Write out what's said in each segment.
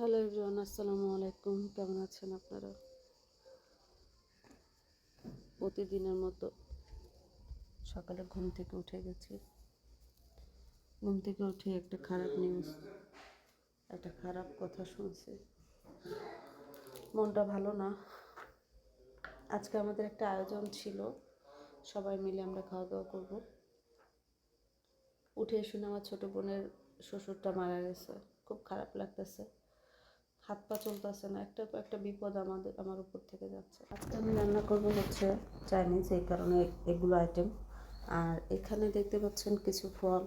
Hello everyone আসসালামু আলাইকুম কেমন আছেন আপনারা? প্রতিদিনের মতো সকালে ঘুম থেকে উঠে গেছি। ঘুম থেকে উঠে একটা খারাপ নিউজ একটা খারাপ কথা শুনছি। মনটা ভালো না। আজকে আমাদের একটা আয়োজন ছিল। সবাই মিলে আমরা খাওয়া দাওয়া করব। উঠে শুনে আমার ছোটো বোনের শ্বশুরটা মারা গেছে। খুব খারাপ লাগতেছে। হাত পা চলতেছে না একটা একটা বিপদ আমাদের আমার উপর থেকে যাচ্ছে। আজকে আমি রান্না করব হচ্ছে চাইনিজ এই কারণে এগুলো আইটেম আর এখানে দেখতে পাচ্ছেন কিছু ফল।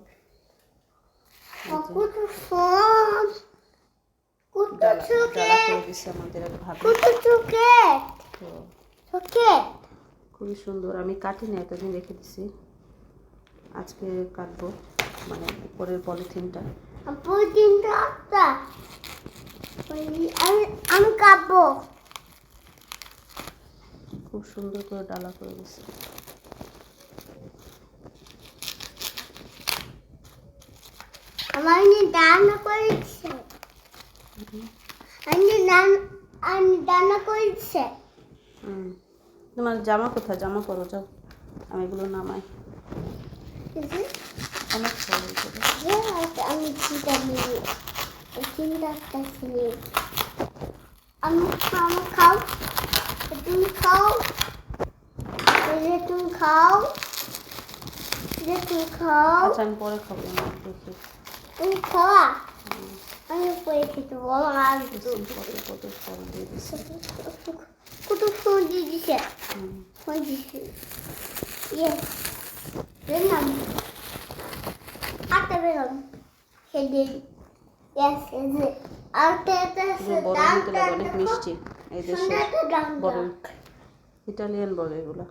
খুবই সুন্দর। আমি কাটিনি এতদিন রেখে দিছি। আজকে কাটবো মানে উপরের পলিথিনটা। একটা আমি আমি কাঁপবো। খুব সুন্দর করে ডালা করে আমার ডানা করেছে। আমি ডান আমি ডানা করেছে। তোমার জামা কোথায়? জামা পরো যাও। আমি এগুলো নামাই। অনেক আমি চিন্তা নিই চিন্তা করছি আমি আমি খাও তুমি খাও যে তুমি খাও যে তুমি খাও আচ্ছা আমি পরে খাব দেখি তুমি খাওয়া আমি পরে খেতে বলো আর কত ফল দিয়ে দিচ্ছে কত ফোন দিয়ে হুম ফোন দিছে ইয়ে বেরলাম হাতে বেরলাম সেদিন অনেক মিষ্টি। এই ইটালিয়ান বলে এগুলো।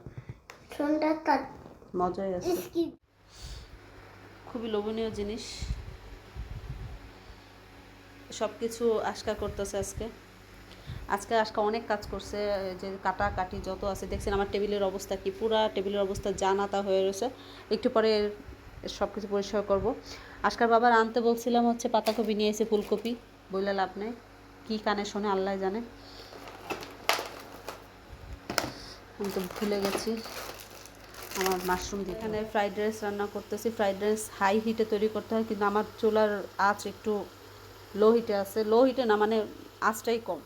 মজাই আছে। খুবই লোভনীয় জিনিস। সব কিছু আশকা করতেছে আজকে। আজকে আজকে অনেক কাজ করছে যে কাটা কাটি যত আছে। দেখছেন আমার টেবিলের অবস্থা কি? পুরা টেবিলের অবস্থা জানাতা হয়ে রয়েছে। একটু পরে সব কিছু পরিষ্কার করব। আজকার বাবার আনতে বলছিলাম হচ্ছে পাতাকপি নিয়ে এসে ফুলকপি। বললে লাভ নেই। কী কানে শোনে আল্লাহ জানে। আমি তো ভুলে গেছি। আমার মাশরুম দিয়ে এখানে ফ্রাইড রাইস রান্না করতেছি। ফ্রাইড রাইস হাই হিটে তৈরি করতে হয় কিন্তু আমার চুলার আঁচ একটু লো হিটে আছে। লো হিটে না মানে আঁচটাই কম।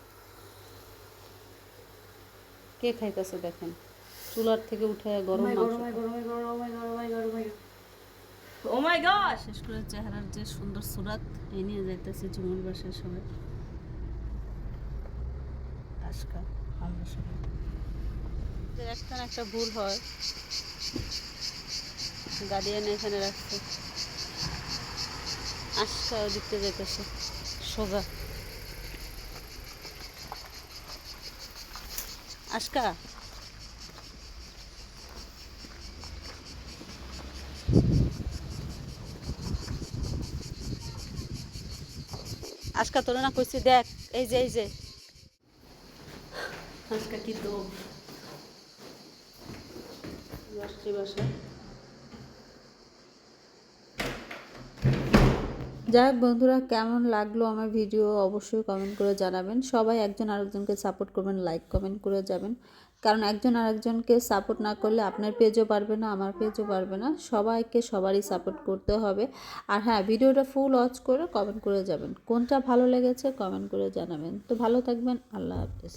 কে খাইতেছে দেখেন? চুলার থেকে উঠে গরম মাংস। Oh my gosh! শেষ করে চেহারার যে সুন্দর সুরাত, এই নিয়ে যাইতেছে ঝুমুর বাসার সবাই। আজকা আমরা সবাই। একটা একটা ভুল হয়। গার্ডিয়ান এখানে রাখছে। আজকা ওদিকতে যেতেছে সোজা। আজকা? আজকা তোর না কইছি দেখ এই যে এই যে আজকে কি দোষ বাসায় যাই হোক বন্ধুরা, কেমন লাগল আমার ভিডিও অবশ্যই কমেন্ট করে জানাবেন। সবাই একজন আরেকজনকে সাপোর্ট করবেন লাইক কমেন্ট করে যাবেন। কারণ একজন আরেকজনকে সাপোর্ট না করলে আপনার পেজও পারবে না, আমার পেজও পারবে না। সবাইকে সবারই সাপোর্ট করতে হবে। আর হ্যাঁ ভিডিওটা ফুল ওয়াচ করে কমেন্ট করে যাবেন। কোনটা ভালো লেগেছে কমেন্ট করে জানাবেন। তো ভালো থাকবেন, আল্লাহ হাফিজ।